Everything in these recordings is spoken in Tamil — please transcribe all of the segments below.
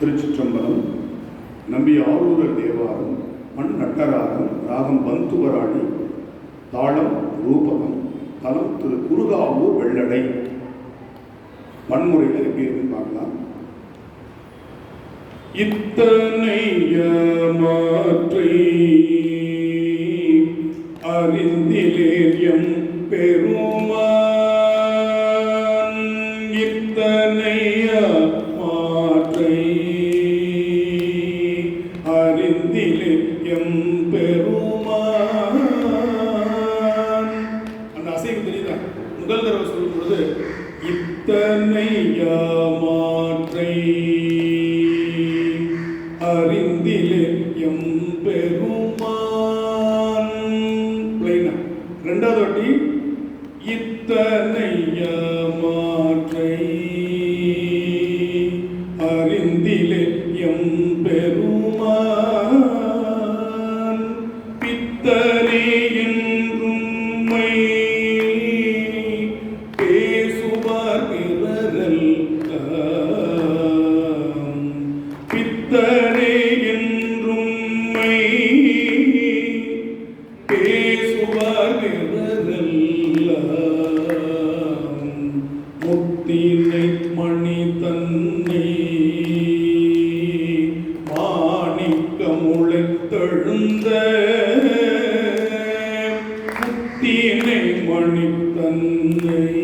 திருச்சிற்றம்பலம் நம்பி ஆரூரர் தேவாரம் மண் நட்டராகம் ராகம் பந்துவராணி தாளம் ரூபகம் தலம் திரு குருகாவூர் வெள்ளடை. வன்முறையில் எப்படி இருக்குன்னு பார்க்கலாம். இத்தனை மாற்றை அறிந்திலேயம் பெரும் প্রতি தீனை மணி தன்னை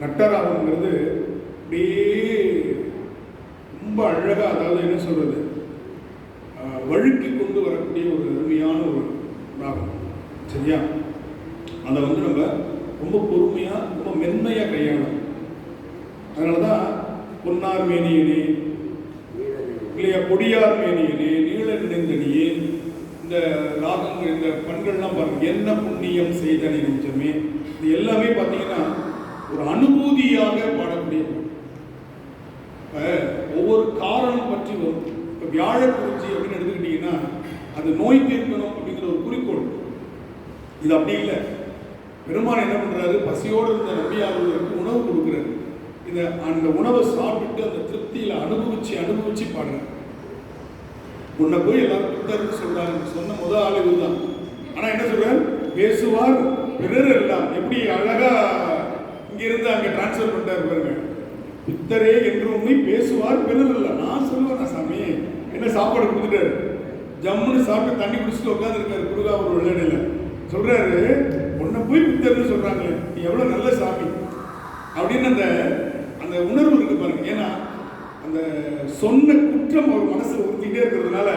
நட்டராகங்கிறது அப்படியே ரொம்ப அழகாக அதாவது என்ன சொல்கிறது வழுக்கி கொண்டு வரக்கூடிய ஒரு அருமையான ஒரு ராகம். சரியா? அதை வந்து நம்ம ரொம்ப பொறுமையாக ரொம்ப மென்மையாக கையாளணும். அதனால தான் பொன்னார் மேனியனே இல்லையா கொடியார் மேனியனே நீள நினைந்தனியே இந்த ராகங்கள் இந்த பண்கள்லாம் பாருங்கள் என்ன புண்ணியம் செய்தனி நெஞ்சமே. இது எல்லாமே பார்த்தீங்கன்னா ஒரு அனுபூதியாக பாடக்கூடிய ஒவ்வொரு காரணம் பற்றி வரும் இப்போ வியாழக்குறிச்சி அப்படின்னு எடுத்துக்கிட்டீங்கன்னா அது நோய் தீர்க்கணும் அப்படிங்கிற ஒரு குறிக்கோள். இது அப்படி இல்லை. பெருமான் என்ன பண்றாரு? பசியோடு இருந்த நம்பியாளர்களுக்கு உணவு கொடுக்குறாரு. இந்த அந்த உணவை சாப்பிட்டு அந்த திருப்தியில் அனுபவிச்சு அனுபவிச்சு பாடுறாரு. உன்னை போய் எல்லாரும் புத்தர்னு சொல்றாங்க சொன்ன முதல் ஆள் இதுதான் ஆனால் என்ன சொல்றாரு? பேசுவார் பிறர் எல்லாம். எப்படி? அழகா இங்கிருந்து அங்கே டிரான்ஸ்ஃபர் பண்ணிட்டாரு பாருங்க. பித்தரே என்று உண்மை பேசுவார் பிறர் இல்லை நான் சொல்லுவேன் சாமி. என்ன சாப்பாடு கொடுத்துட்டாரு? ஜம்முன்னு சாப்பிட்டு தண்ணி குடிச்சிட்டு உட்காந்துருக்காரு குருகா ஒரு விளையாடையில் சொல்கிறாரு உன்னை போய் பித்தர்னு சொல்கிறாங்களே நீ எவ்வளோ நல்ல சாமி. அப்படின்னு அந்த அந்த உணர்வு இருக்கு பாருங்க. ஏன்னா அந்த சொன்ன குற்றம் அவர் மனசில் ஊற்றிக்கிட்டே இருக்கிறதுனால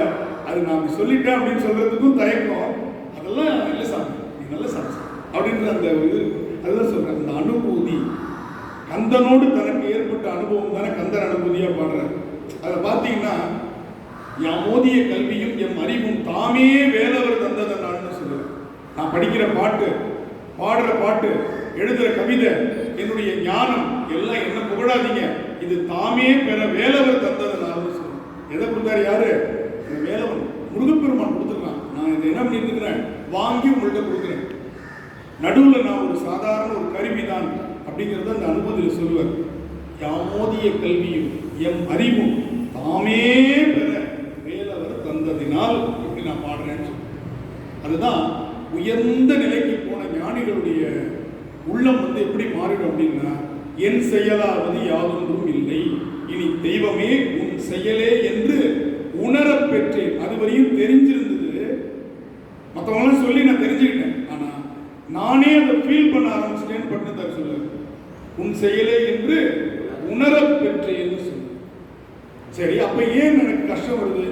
அது நான் சொல்லிட்டேன் அப்படின்னு சொல்கிறதுக்கும் தயக்கம். அதெல்லாம் நல்ல சாமி நீ நல்ல சாமி. அப்படின்ற அந்த இது இருக்கு. அதுதான் அந்த அனுபூதி கந்தனோடு தனக்கு ஏற்பட்ட அனுபவம் தானே கந்தன் அனுபூதியாக பாடுறாரு. அதை பார்த்தீங்கன்னா என் மோதிய கல்வியும் என் அறிவும் தாமே வேலவர் தந்ததனான்னு சொல்லுவேன் நான் படிக்கிற பாட்டு பாடுற பாட்டு எழுதுகிற கவிதை என்னுடைய ஞானம் எல்லாம் என்ன புகழாதீங்க. இது தாமே பெற வேலவர் தந்ததனால்னு சொல்லுவேன் எதை கொடுத்தாரு யாரு? இந்த வேலவன். முருகப்பெருமான் கொடுத்துருக்கான். நான் இதை என்ன பண்ணிட்டு இருக்கிறேன் வாங்கி உங்கள்கிட்ட கொடுக்குறேன். நடுவில் நான் ஒரு சாதாரண ஒரு கருவி தான் அப்படிங்கிறத அந்த அனுபவத்தில் சொல்லுவார். யாமோதிய கல்வியும் எம் அறிவும் தாமே பெற வேலவர் தந்ததினால் இப்படி நான் பாடுறேன்னு சொல்லுவேன் அதுதான் உயர்ந்த நிலைக்கு போன ஞானிகளுடைய உள்ளம் வந்து எப்படி மாறிடும் அப்படின்னா என் செயலாவது யாதொன்றும் இல்லை இனி தெய்வமே உன் செயலே என்று உணரப் பெற்றேன். அதுவரையும் தெரிஞ்சிரு மற்றவங்களாம் சொல்லி நான் தெரிஞ்சுக்கிட்டேன் ஆனா நானே அதை ஃபீல் பண்ண ஆரம்பிச்சிட்டேன்னு பட்டினத்தார் சொல்லுவார் உன் செயலே என்று உணர பெற்றேன்னு சொல்லு சரி அப்ப ஏன் எனக்கு கஷ்டம் வருது?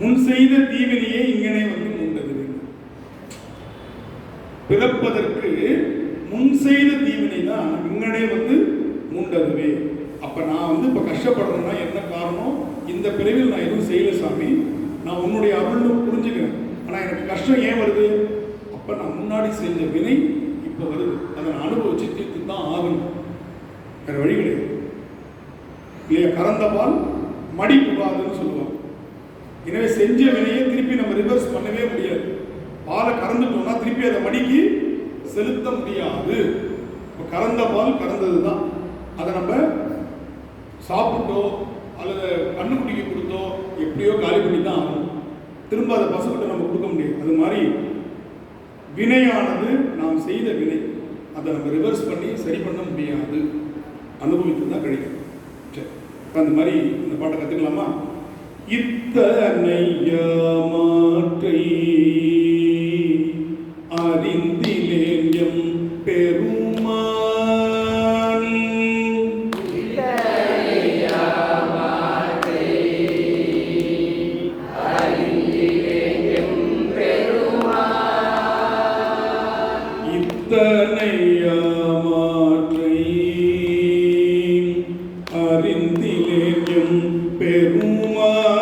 முன் செய்த தீவினையே இங்கனே வந்து மூண்டது. பிறப்பதற்கு முன் செய்த தீவினை தான் இங்கனே வந்து முண்டதுவே. அப்ப நான் வந்து இப்ப கஷ்டப்படுறேன்னா என்ன காரணம்? இந்த பிறவில் நான் எதுவும் செய்யல சாமி. நான் உன்னுடைய அருள்னு புரிஞ்சுக்கிறேன். ஆனா எனக்கு கஷ்டம் ஏன் வருது? அப்போ நான் முன்னாடி செஞ்ச வினை இப்போ வருது. அதை நான் அனுபவிச்சு தீர்த்து தான் ஆகணும். வேறு வழி கிடையாது. இல்லையா? கறந்த பால் மடி புகாதுன்னு சொல்லுவாங்க. எனவே செஞ்ச வினையை திருப்பி நம்ம ரிவர்ஸ் பண்ணவே முடியாது. பாலை கறந்துட்டோம்னா திருப்பி அதை மடிக்கு செலுத்த முடியாது. இப்போ கறந்த பால் கறந்தது தான் அதை நம்ம சாப்பிட்டோ அல்லது கண்ணுக்குட்டிக்கு கொடுத்தோ எப்படியோ காலி பண்ணி தான் ஆகணும். திரும்ப அதை பசுக்கிட்ட நம்ம கொடுக்க முடியாது. அது மாதிரி வினையானது நாம் செய்த வினை அதை நம்ம ரிவர்ஸ் பண்ணி சரி பண்ண முடியாது. அனுபவித்து தான் கிடைக்கும் சரி. இப்போ அந்த மாதிரி இந்த பாட்டை கற்றுக்கலாமா இத்தனை மாற்றை பெருமான்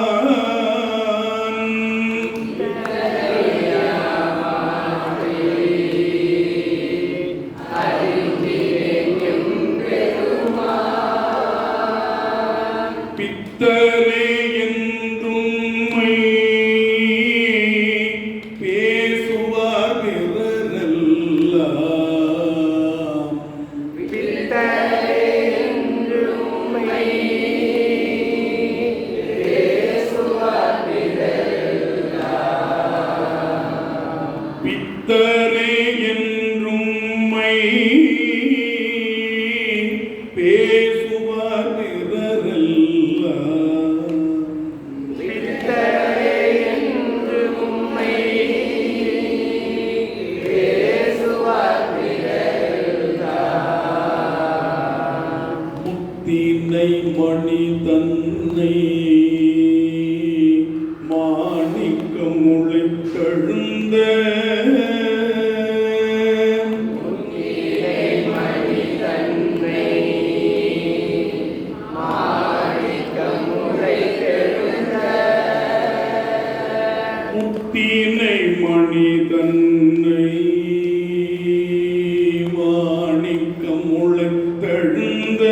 முத்தினை மணி தன்னை மாணிக்கம் முளைத்தழுந்த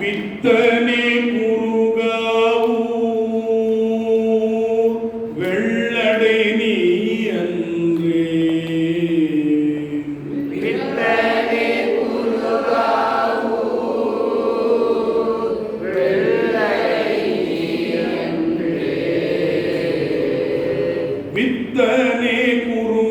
வித்தனே வித்தனே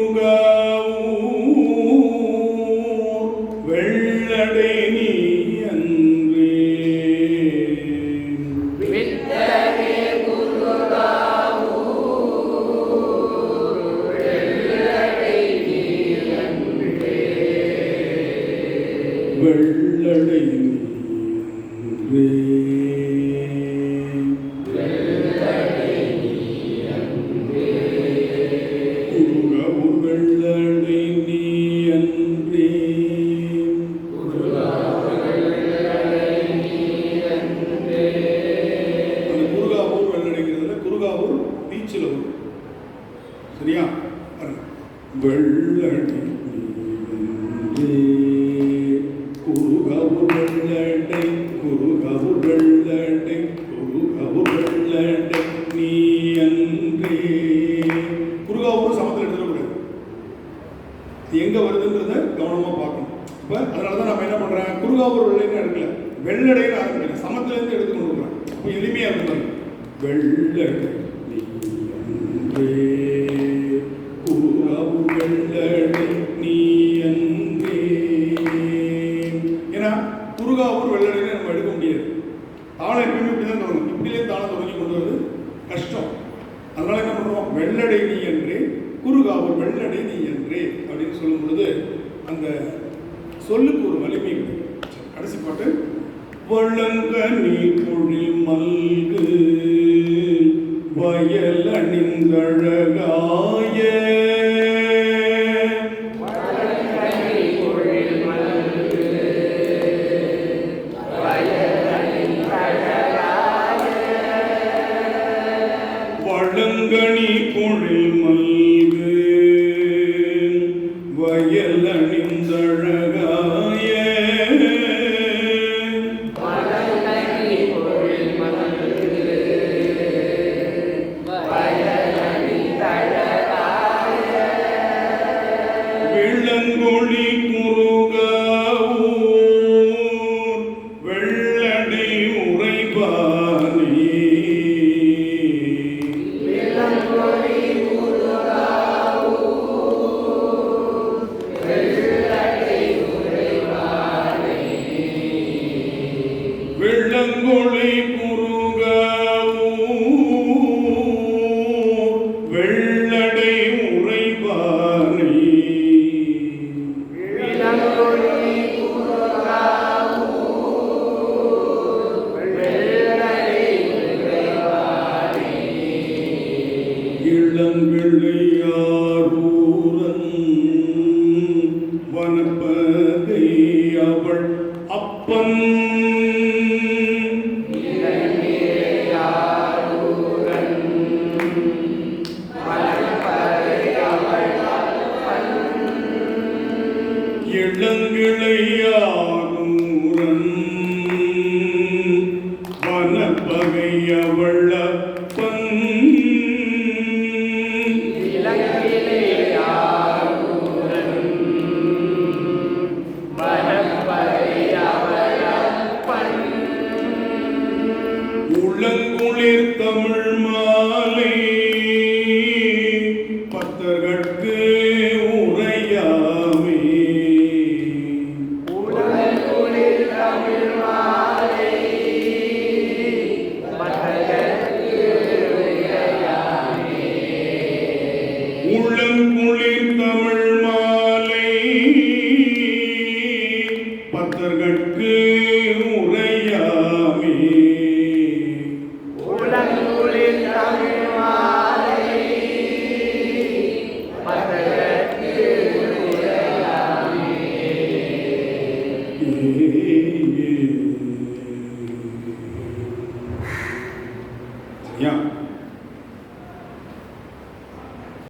வெள்ளடை நீ அன்றே. குருகாவூர் சமத்தில் எடுத்துடக்கூடாது எங்க வருதுன்றத கவனமா பார்க்கணும். அதனால தான் நம்ம என்ன பண்றேன் குருகாவூர் வெள்ளைன்னு எடுக்கல. வெள்ளடைன்னு ஆரம்பிக்கிறேன் சமத்துல வயலணி பொழி மல்கு வயலணிந்தழகாய. வழங்கணி பொழில் மல்கு வயலணிந்தழக இளங்கிளையாகும் வனப்பகையவள் உளங்குளிர் தமிழ் மா மலர்கட்கு